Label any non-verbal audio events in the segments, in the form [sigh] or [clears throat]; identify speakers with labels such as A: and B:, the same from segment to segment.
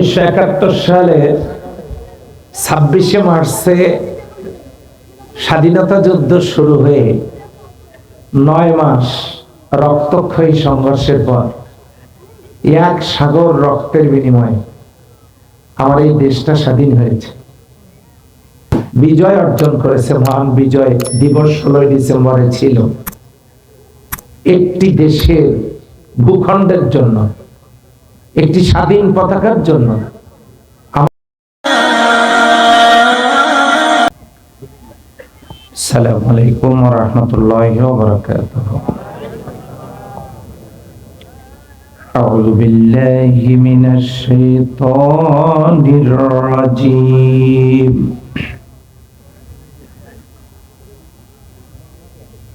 A: উনিশশো একাত্তর ছাব্বিশে মার্চে স্বাধীনতা যুদ্ধ শুরু হয়ে নয় মাস রক্তক্ষয়ী সংঘর্ষের পর এক সাগর রক্তের বিনিময়ে আমার এই দেশটা স্বাধীন হয়েছে। বিজয় অর্জন করেছে মহান বিজয় দিবস ষোলোই ডিসেম্বরে ছিল। একটি দেশের ভূখণ্ডের জন্য একটি স্বাধীন পতাকার জন্য সালাম আলাইকুম রহমতুল্লাহ বরকাত أعوذ بالله من الشيطان الرجيم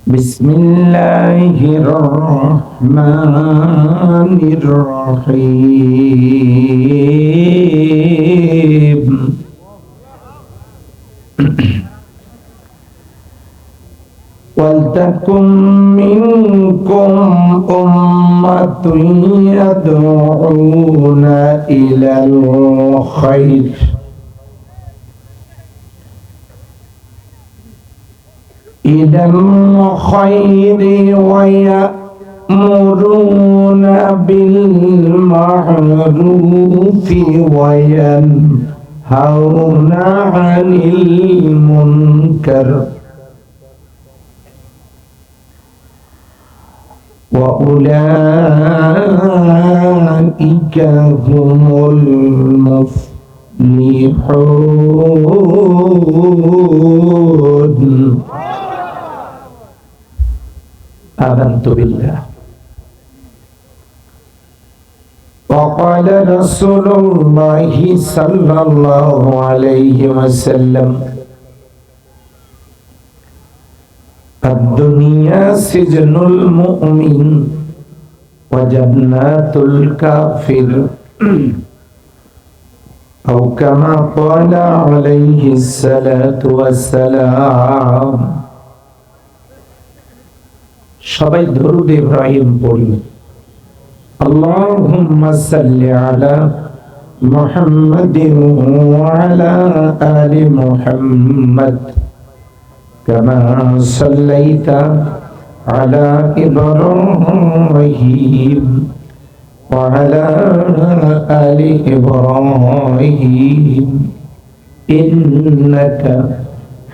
A: بسم الله الرحمن الرحيم. [clears throat] ولتكن منكم أمة يدعون إلى الخير. إلى الخير ويأمرون بالمعروف وينهون عن المنكر وأولئك هم المفلحون آمنت بالله. وقال رسول الله صلى الله عليه وسلم الدنيا سجن المؤمن وجنات الكافر. [clears throat] أو كما قال عليه الصلاة والسلام সবাই দরুদ ইব্রাহিম পড়ি আল্লাহুম্মা সাল্লি আলা মুহাম্মাদিন ওয়া আলা আলি মুহাম্মাদ কামা সাল্লাইতা আলা ইব্রাহিম ওয়া আলা আলি ইব্রাহিম। ইন্নাকা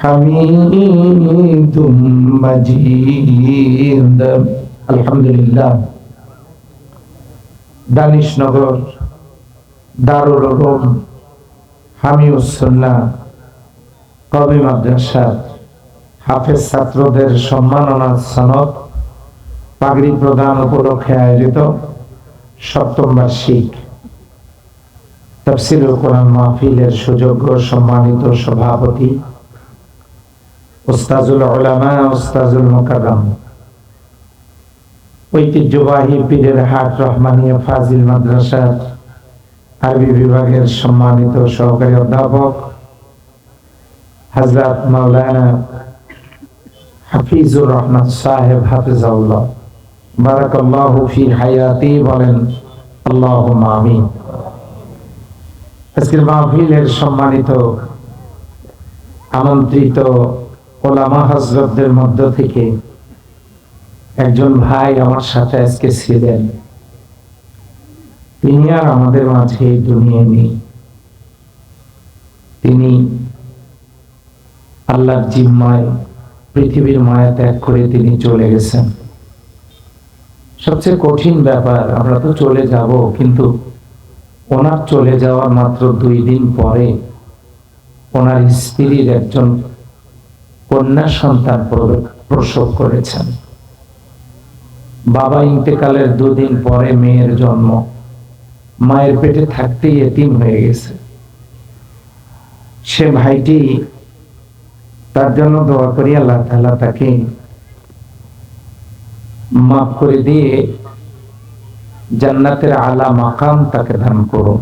A: হামিদুম মাজিদ। আলহামদুলিল্লাহ। দানিশনগর দারুল উলুম কবি মাদ্রাসা, হাফেজ ছাত্রদের সম্মাননা সনদ, পাগড়ি প্রদান উপলক্ষে আয়োজিত সপ্তম বার্ষিক। তফসিল কোরআন মাহফিলের সুযোগ্য সম্মানিত সভাপতি ওস্তাজুল ওলামা ওস্তাজুল মোকাররম ঐতিহ্যবাহী পীরের হাট রহমানিয়া ফাজিল মাদ্রাসার আরবি বিভাগের সম্মানিত সহকারী অধ্যাপক হজরত মাওলানা হাফিজুর রহমান সাহেব হাফিজাউল্লাহ বারাকাল্লাহু ফি হায়াতি বলেন, আল্লাহুম্মা আমিন। আজকের মাহফিলের সম্মানিত, আমন্ত্রিত ওলামা হজরতদের মধ্য থেকে একজন ভাই আমার সাথে আজকে ছিলেন। তিনি আর আমাদের মাঝে এই দুনিয়ায় নেই। তিনি আল্লাহর জিম্মায়, পৃথিবীর মায়া ত্যাগ করে তিনি চলে গেছেন। সবচেয়ে কঠিন ব্যাপার, আমরা তো চলে যাব, কিন্তু ওনার চলে যাওয়ার মাত্র দুই দিন পরে ওনার স্ত্রীর একজন কন্যা সন্তান প্রসব করেছেন। বাবা ইন্তেকালের দুদিন পরে মেয়ের জন্ম। মায়ের পেটে থাকতেই এতিম হয়ে গেছে। সে ভাইটি তার জন্য দোয়া করি, আল্লাহ তাআলা তাকে মাফ করে দিয়ে জান্নাতের আলা মাকাম তাকে দান করুন।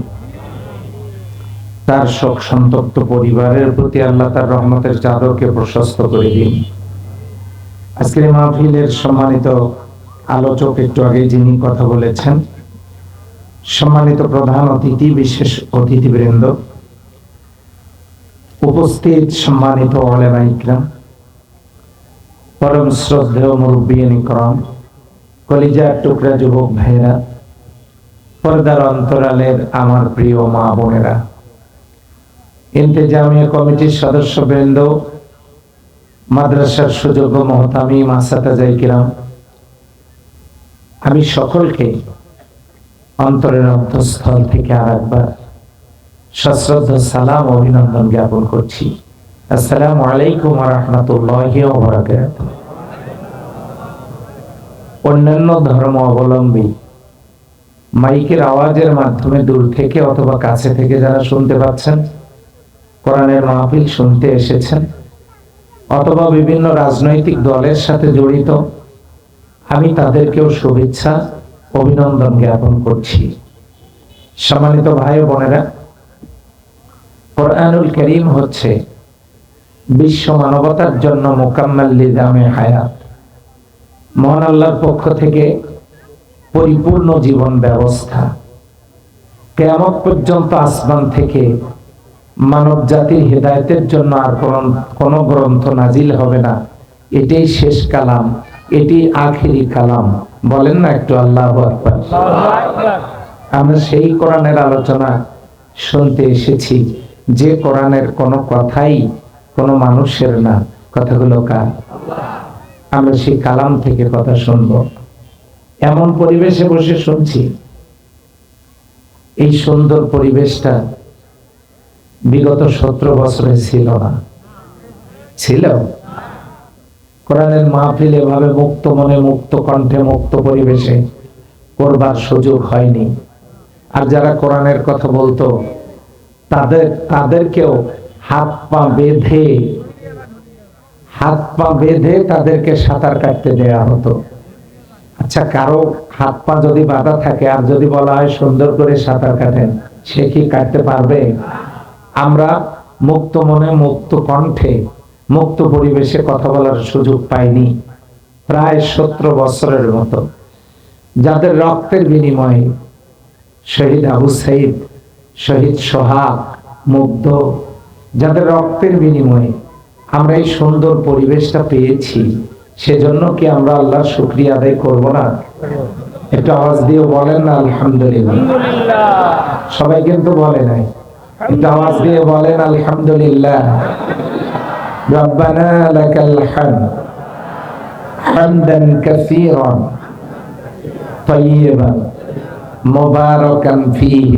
A: তার শোক সন্তপ্ত পরিবারের প্রতি আল্লাহ তার রহমতের চাদরকে প্রশস্ত করে দিন। আজকের মাহফিলের সম্মানিত আলোচক একটু আগে যিনি কথা বলেছেন, সম্মানিত প্রধান অতিথি, বিশেষ অতিথিবৃন্দ, উপস্থিত সম্মানিত ইকরাম, পরম শ্রদ্ধেয় মুরব্বিয়ান ইকরাম কলিজার টুকরা যুবক ভাইরা পর্দার অন্তরালের আমার প্রিয় মা বোনেরা। ইন্তেজামিয়া কমিটির সদস্যবৃন্দ, মাদ্রাসার সুযোগ্য মহতামি, মাসাতা কিরাম আমি সকলকে অন্তরের অন্তঃস্থল থেকে আর একবার সশ্রদ্ধ সালাম অভিনন্দন জ্ঞাপন করছি। আসসালামু আলাইকুম রহমতুল্লাহ অন্যান্য ধর্ম অবলম্বী মাইকের আওয়াজের মাধ্যমে দূর থেকে অথবা কাছে থেকে যারা শুনতে পাচ্ছেন কোরআনের মাহফিল শুনতে এসেছেন, অথবা বিভিন্ন রাজনৈতিক দলের সাথে জড়িত, আমি তাদেরকেও শুভেচ্ছা, অভিনন্দন জ্ঞাপন করছি। সম্মানিত ভাই বোনেরা, কোরআনুল করিম হচ্ছে বিশ্ব মানবতার জন্য মোকাম্মাল লিজামে হায়াত। মহান আল্লাহর পক্ষ থেকে পরিপূর্ণ জীবন ব্যবস্থা। কেমন পর্যন্ত আসমান থেকে মানব জাতির হেদায়তের জন্য আর কোন গ্রন্থ নাজিল হবে না। এটাই শেষ কালাম, এটি আখেরি কালাম। বলেন না একটু আল্লাহ আমরা সেই কোরআনের আলোচনা শুনতে এসেছি, যে কোরআনের কোনো কথাই কোনো মানুষের না। কথাগুলো কার? আমরা সেই কালাম থেকে কথা শুনব। এমন পরিবেশে বসে শুনছি, এই সুন্দর পরিবেশটা বিগত সতেরো বছরে ছিল না। ছিল। কোরআনের মাহফিল এভাবে মুক্ত মনে, মুক্ত কণ্ঠে, মুক্ত পরিবেশে করবার সুযোগ হয়নি। আর যারা কোরআনের কথা বলতো, তাদের, তাদেরকেও হাত পা বেঁধে, হাত পা বেঁধে তাদেরকে সাঁতার কাটতে দেয়া হতো। আচ্ছা কারও হাত পা যদি বাধা থাকে, আর যদি বলা হয় সুন্দর করে সাঁতার কাটেন, সে কি কাটতে পারবে? আমরা মুক্ত মনে মুক্ত কণ্ঠে, মুক্ত পরিবেশে কথা বলার সুযোগ পাইনি। প্রায় সতেরো বছরের মতো। যাদের রক্তের বিনিময়ে শহীদ আবু সাইদ, শহীদ সোহাগ, মুগ্ধ, যাদের রক্তের বিনিময়ে আমরা এই সুন্দর পরিবেশটা পেয়েছি, সেজন্য কি আমরা আল্লাহ শুক্রিয়া আদায় করব না? একটু আওয়াজ দিয়ে বলেন না, আলহামদুলিল্লাহ। সবাই কিন্তু বলে নাই। একটু আওয়াজ দিয়ে বলেন আলহামদুলিল্লাহ ربنا لك الحمد حمدا كثيرا طيبا مباركا فيه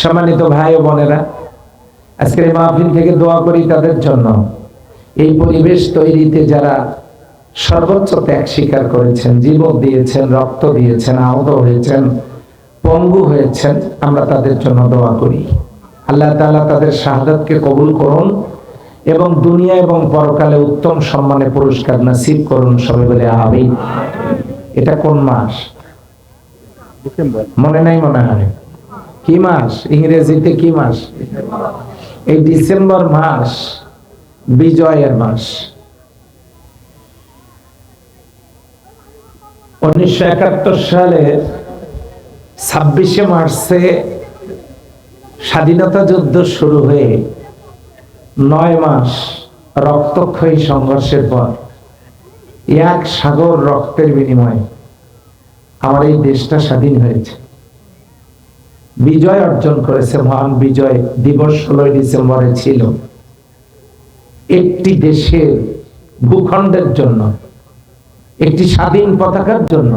A: সম্মানিত ভাই ও বোনেরা আজকের এই মাহফিল থেকে দোয়া করি তাদের জন্য এই পরিবেশ তৈরিতে যারা সর্বোচ্চ ত্যাগ স্বীকার করেছেন জীবন দিয়েছেন রক্ত দিয়েছেন আহত হয়েছেন পঙ্গু হয়েছেন আমরা তাদের জন্য দোয়া করি। আল্লাহ তালা তাদের শাহাদতকে কবুল করুন এবং দুনিয়া এবং পরকালে উত্তম সম্মানে পুরস্কার নাসিব করুন সবাই বলে আবি এটা কোন মাস? মনে নাই মনে হয়। কি মাস? ইংরেজিতে কি মাস? এই ডিসেম্বর মাস বিজয়ের মাস। উনিশশো একাত্তর সালে ছাব্বিশে মার্চে স্বাধীনতা যুদ্ধ শুরু হয়ে নয় মাস রক্তক্ষয়ী সংঘর্ষের পর এক সাগর রক্তের বিনিময়ে আমার এই দেশটা স্বাধীন হয়েছে। বিজয় অর্জন করেছে মহান বিজয় দিবস ষোলোই ডিসেম্বরে ছিল। একটি দেশের ভূখণ্ডের জন্য, একটি স্বাধীন পতাকার জন্য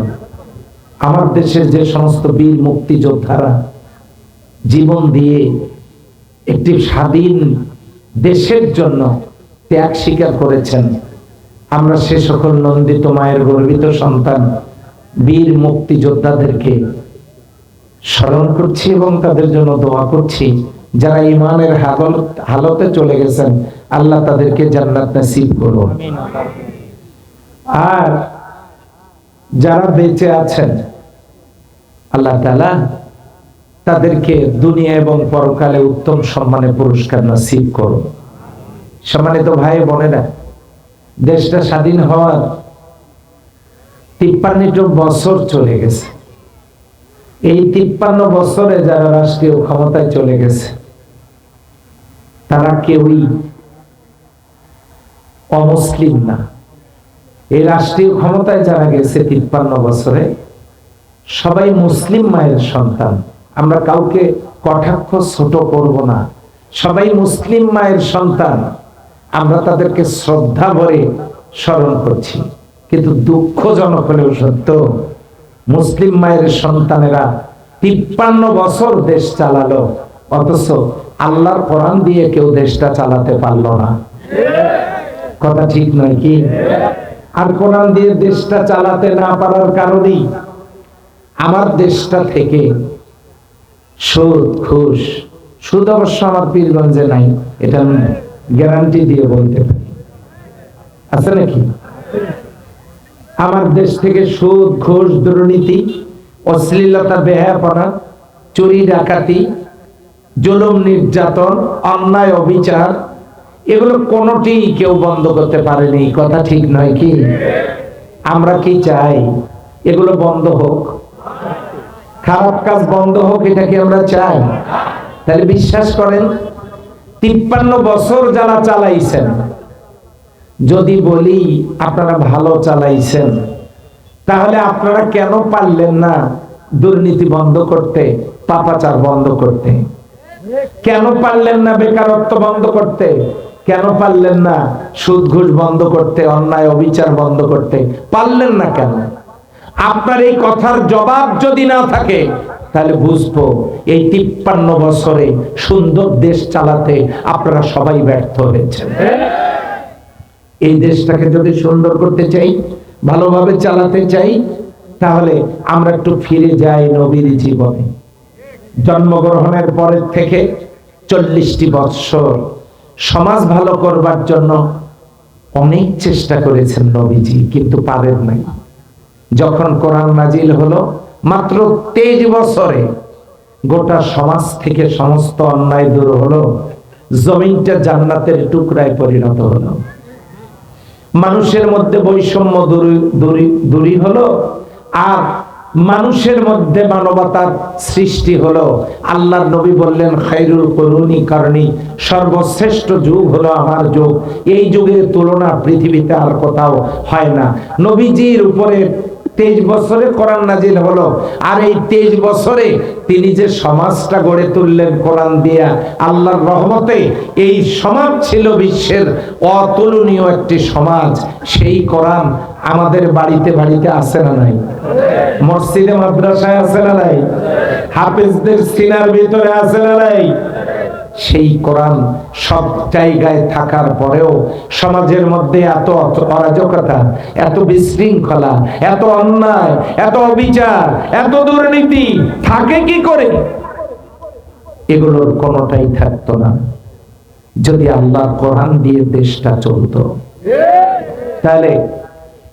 A: আমার দেশের যে সমস্ত বীর মুক্তিযোদ্ধারা জীবন দিয়ে একটি স্বাধীন দেশের জন্য ত্যাগ স্বীকার করেছেন আমরা সে সকল নন্দিত মায়ের গর্বিত সন্তান বীর মুক্তিযোদ্ধাদেরকে স্মরণ করছি এবং তাদের জন্য দোয়া করছি যারা ইমানের হালত হালতে চলে গেছেন আল্লাহ তাদেরকে জান্নাত নসিব করুন। আর যারা বেঁচে আছেন আল্লাহ তাআলা তাদেরকে দুনিয়া এবং পরকালে উত্তম সম্মানে পুরস্কার নসিব করুন। সম্মানিত ভাই বোনেরা, দেশটা স্বাধীন হওয়ার তিপ্পান্নট বছর চলে গেছে। এই তিপ্পান্ন বছরে যারা রাষ্ট্রীয় ক্ষমতায় চলে গেছে, তারা কেউই অমুসলিম না। এই রাষ্ট্রীয় ক্ষমতায় যারা গেছে তিপ্পান্ন বছরে সবাই মুসলিম মায়ের সন্তান। আমরা কাউকে কটাক্ষ ছোট করব না। সবাই মুসলিম মায়ের সন্তান। আমরা তাদেরকে শ্রদ্ধা ভরে স্মরণ করছি। কিন্তু দুঃখজনক হলেও সত্য, মুসলিম মায়ের সন্তানেরা তিপ্পান্ন বছর দেশ চালালো, অথচ আল্লাহর কোরআন দিয়ে কেউ দেশটা চালাতে পারল না। কথা ঠিক নয় কি? আর কোরআন দিয়ে দেশটা চালাতে না পারার কারণেই আমার দেশটা থেকে সুদ, ঘুষ, সুদ অবশ্য আমার পীরগঞ্জে নাই, এটা আমি গ্যারান্টি দিয়ে বলতে পারি। আছে নাকি? আমার দেশ থেকে সুদ, ঘুষ, দুর্নীতি, অশ্লীলতা বেহাপনা চুরি, ডাকাতি, জুলুম, নির্যাতন, অন্যায়, অবিচার, এগুলো কোনোটি কেউ বন্ধ করতে পারেনি। কথা ঠিক নয় কি? আমরা কি চাই? এগুলো বন্ধ হোক। খারাপ কাজ বন্ধ হোক, এটা কি আমরা চাই? তাহলে বিশ্বাস করেন, তিপ্পান্ন বছর যারা চালাইছেন, যদি বলি আপনারা ভালো চালাইছেন, তাহলে আপনারা কেন পারলেন না দুর্নীতি বন্ধ করতে, পাপাচার বন্ধ করতে? কেন পারলেন না বেকারত্ব বন্ধ করতে? কেন পারলেন না সুদ ঘুষ বন্ধ করতে, অন্যায় অবিচার বন্ধ করতে? পারলেন না কেন? আপনার এই কথার জবাব যদি না থাকে, তাহলে বুঝব এই তিপ্পান্ন বছরে সুন্দর দেশ চালাতে আপনারা সবাই ব্যর্থ হয়েছেন। এই দেশটাকে যদি সুন্দর করতে চাই, ভালোভাবে চালাতে চাই, তাহলে আমরা একটু ফিরে যাই নবীর জীবনে। জন্মগ্রহণের পরের থেকে চল্লিশটি বৎসর সমাজ ভালো করবার জন্য অনেক চেষ্টা করেছেন নবীজি, কিন্তু পারেন নাই। যখন কোরআন নাজিল হলো, মাত্র তেইশ বছরে গোটা সমাজ থেকে সমস্ত অন্যায় দূর হলো, জমিনটা জান্নাতের টুকরায় পরিণত হলো। মানুষের মধ্যে বৈষম্য দূরী হলো, আর মানুষের মধ্যে মানবতার সৃষ্টি হলো। আল্লাহর নবী বললেন খাইরুল করুনি কারণী, সর্বশ্রেষ্ঠ যুগ হলো আমার যুগ। এই যুগের তুলনা পৃথিবীতে আর কোথাও হয় না। নবীজির উপরে তেইশ বছরে কোরআন নাজিল হলো। আর এই তেইশ বছরে তিনি যে সমাজটা গড়ে তুললেন কোরআন দিয়া, আল্লাহর রহমতে এই সমাজ ছিল বিশ্বের অতুলনীয় একটি সমাজ। সেই কোরআন আমাদের বাড়িতে বাড়িতে আছে না নাই? মসজিদে মাদ্রাসায় আছে না নাই? হাফিজদের সিনার ভিতরে আছে না নাই? সেই কোরআন সব জায়গায় থাকার পরেও সমাজের মধ্যে এত অরাজকতা, এত বিশৃঙ্খলা, এত অন্যায়, এত অবিচার, এত দুর্নীতি, থাকে কি করে? এগুলোর কোনোটাই থাকতো না। যদি আল্লাহ কোরআন দিয়ে দেশটা চলতো, তাহলে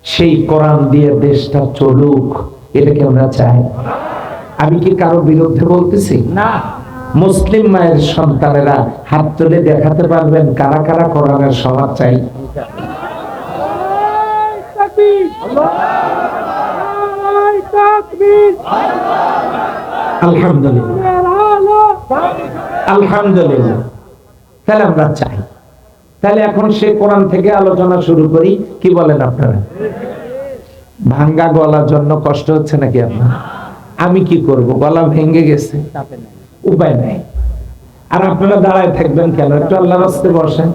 A: সেই কোরআন দিয়ে দেশটা চলুক, এটাকে আমরা চাই। আমি কি কারও বিরুদ্ধে বলতেছি? না। মুসলিম মায়ের সন্তানেরা হাত তুলে দেখাতে পারবেন কারা কারা কোরআনের সমাজ চাই। তাহলে এখন সে থেকে আলোচনা শুরু করি। কি বলেন আপনারা? ভাঙ্গা গলার জন্য কষ্ট হচ্ছে নাকি আপনার? আমি কি করব? গলা ভেঙে গেছে। উপায় নাই। আর আপনারা দাঁড়ায় থাকবেন কেন? একটু আল্লাহ রাস্তে বসেন।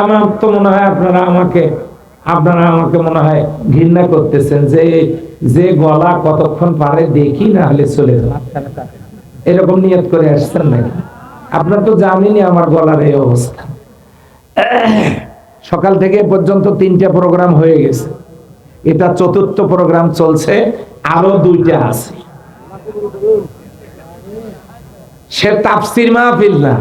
A: আমার তো মনে হয় আপনারা আমাকে আপনারা আমাকে মনে হয় ঘৃণা করতেছেন যে যে গলা কতক্ষণ পারে দেখি না হলে চলে যান এরকম নিয়ত করে আসছেন নাকি? আপনার তো জানেনই আমার গলার এই অবস্থা। সকাল থেকে পর্যন্ত তিনটা প্রোগ্রাম হয়ে গেছে। এটা চতুর্থ প্রোগ্রাম চলছে আরও দুইটা আছে। সে তাপসির মাহফিল না।